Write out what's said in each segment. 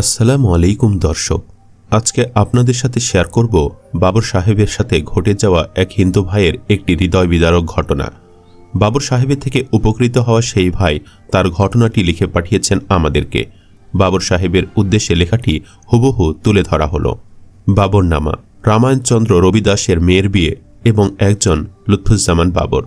আসসালামু আলাইকুম দর্শক। আজকে আপনাদের সাথে শেয়ার করব বাবর সাহেবের সাথে ঘটে যাওয়া এক হিন্দু ভাইয়ের একটি হৃদয় বিদারক ঘটনা। বাবর সাহেবের থেকে উপকৃত হওয়া সেই ভাই তার ঘটনাটি লিখে পাঠিয়েছেন আমাদেরকে। বাবর সাহেবের উদ্দেশ্যে লেখাটি হুবহু তুলে ধরা হলো। বাবর নামা রামায়ণচন্দ্র রবিদাসের মেয়ের বিয়ে এবং একজন লুৎফুজ্জামান বাবর।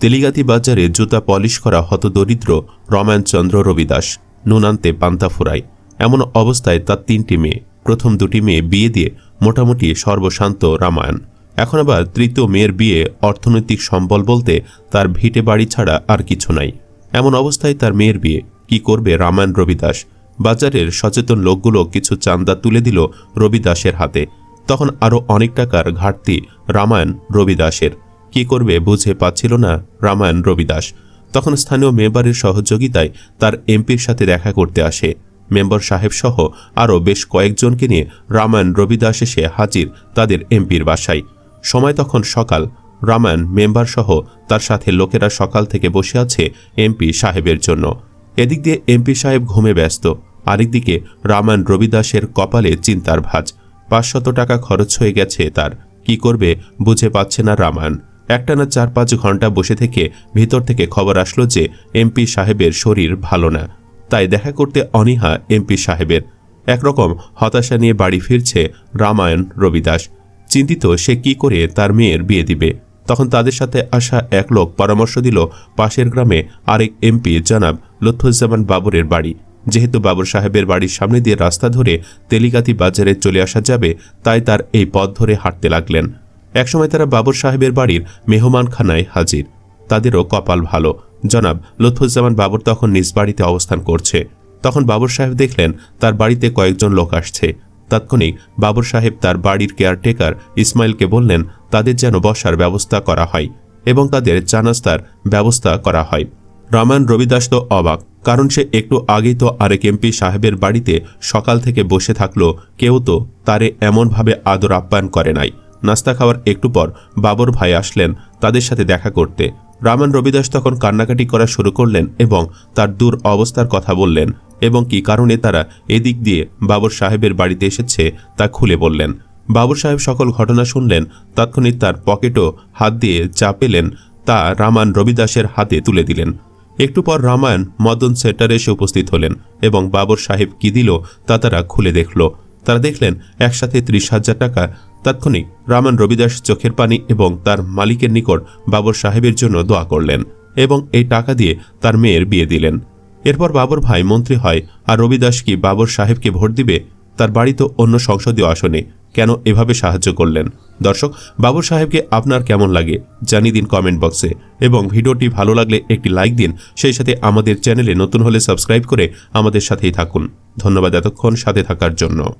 তেলিগাতি বাজারে জুতা পলিশ করা হতদরিদ্র রমায়ণচন্দ্র রবিদাস, নুনান্তে পান্তা ফুরায়। এমন অবস্থায় তার তিনটি মেয়ে, প্রথম দুটি মেয়ে বিয়ে দিয়ে মোটামুটি সর্বশান্ত রামায়ণ। এখন আবার তৃতীয় মেয়ের বিয়ে অর্থনৈতিক সম্বল বলতে তার ভিটে বাড়ি ছাড়া আর কিছু নাই। এমন অবস্থায় তার মেয়ের বিয়ে কি করবে রামায়ণ রবিদাস? বাজারের সচেতন লোকগুলো কিছু চান্দা তুলে দিল রবিদাসের হাতে। তখন আরও অনেক টাকার ঘাটতি রামায়ণ রবিদাসের। কি করবে বুঝে পাচ্ছিল না রামায়ণ রবিদাস। তখন স্থানীয় মেম্বারের সহযোগিতায় তার এমপির সাথে দেখা করতে আসে। মেম্বার সাহেব সহ আরও বেশ কয়েকজনকে নিয়ে রামায়ণ রবিদাস এসে হাজির তাদের এমপির বাসায়। সময় তখন সকাল। রামায়ণ মেম্বার সহ তার সাথে লোকেরা সকাল থেকে বসে আছে এমপি সাহেবের জন্য। এদিক দিয়ে এমপি সাহেব ঘুমে ব্যস্ত। আরেকদিকে রামায়ণ রবিদাসের কপালে চিন্তার ভাঁজ। পাঁচশত টাকা খরচ হয়ে গেছে তার। কি করবে বুঝে পাচ্ছে না রামায়ণ। একটানা চার পাঁচ ঘণ্টা বসে থেকে ভিতর থেকে খবর আসলো যে এমপি সাহেবের শরীর ভালো না। তাই দেখা করতে অনীহা এমপি সাহেবের। একরকম হতাশা নিয়ে বাড়ি ফিরছে রামায়ণ রবিদাস। চিন্তিত সে কি করে তার মেয়ের বিয়ে দিবে। তখন তাদের সাথে আসা এক লোক পরামর্শ দিল, পাশের গ্রামে আরেক এমপি জনাব লুৎফুজ্জামান বাবরের বাড়ি। যেহেতু বাবর সাহেবের বাড়ির সামনে দিয়ে রাস্তা ধরে তেলিগাতি বাজারে চলে আসা যাবে, তাই তার এই পথ ধরে হাঁটতে লাগলেন। একসময় তারা বাবর সাহেবের বাড়ির মেহমানখানায় হাজির। তাদেরও কপাল ভালো। জনাব, লুৎফুজ্জামান বাবর তখন নিজ বাড়িতে অবস্থান করছে। তখন বাবর সাহেব দেখলেন, তার বাড়িতে কয়েকজন লোক আসছে। তাৎক্ষণিক বাবর সাহেব তার বাড়ির কেয়ারটেকার ইসমাইলকে বললেন, তাদের যেন বসার ব্যবস্থা করা হয় এবং তাদের জানাস্তার ব্যবস্থা করা হয়। রামায়ণ রবিদাস তো অবাক, কারণ সে একটু আগেই তো আরেক এমপি সাহেবের বাড়িতে সকাল থেকে বসে থাকল, কেউ তো তারে এমনভাবে আদর আপ্যায়ন করে নাই। নাস্তা খাওয়ার একটু পর বাবর ভাই আসলেন তাদের সাথে দেখা করতে। রামান রবিদাস তখন কান্নাকাটি করা শুরু করলেন এবং তার দূর অবস্থার কথা বললেন এবং কি কারণে তারা এদিক দিয়ে বাবর সাহেবের বাড়িতে এসেছে তা খুলে বললেন। বাবর সাহেব সকল ঘটনা শুনলেন, তাৎক্ষণিক তার পকেটও হাত দিয়ে যা পেলেন, তা রামান রবিদাসের হাতে তুলে দিলেন। একটু পর রামায়ণ মদন সেন্টারে এসে উপস্থিত হলেন এবং বাবর সাহেব কি দিল তা তারা খুলে দেখল। তারা দেখলেন, একসাথে ত্রিশ হাজার টাকা তাৎক্ষণিক রামান রবিদাস চোখের পানি এবং তার মালিকের নিকট বাবর সাহেবের জন্য দোয়া করলেন এবং এই টাকা দিয়ে তার মেয়ের বিয়ে দিলেন। এরপর বাবর ভাই মন্ত্রী হয় আর রবিদাস কি বাবর সাহেবকে ভোট দিবে? তার বাড়ি তো অন্য সংসদীয় আসনে। কেন এভাবে সাহায্য করলেন? দর্শক, বাবর সাহেবকে আপনার কেমন লাগে জানিয়ে দিন কমেন্ট বক্সে এবং ভিডিওটি ভালো লাগলে একটি লাইক দিন। সেই সাথে আমাদের চ্যানেলে নতুন হলে সাবস্ক্রাইব করে আমাদের সাথেই থাকুন। ধন্যবাদ এতক্ষণ সাথে থাকার জন্য।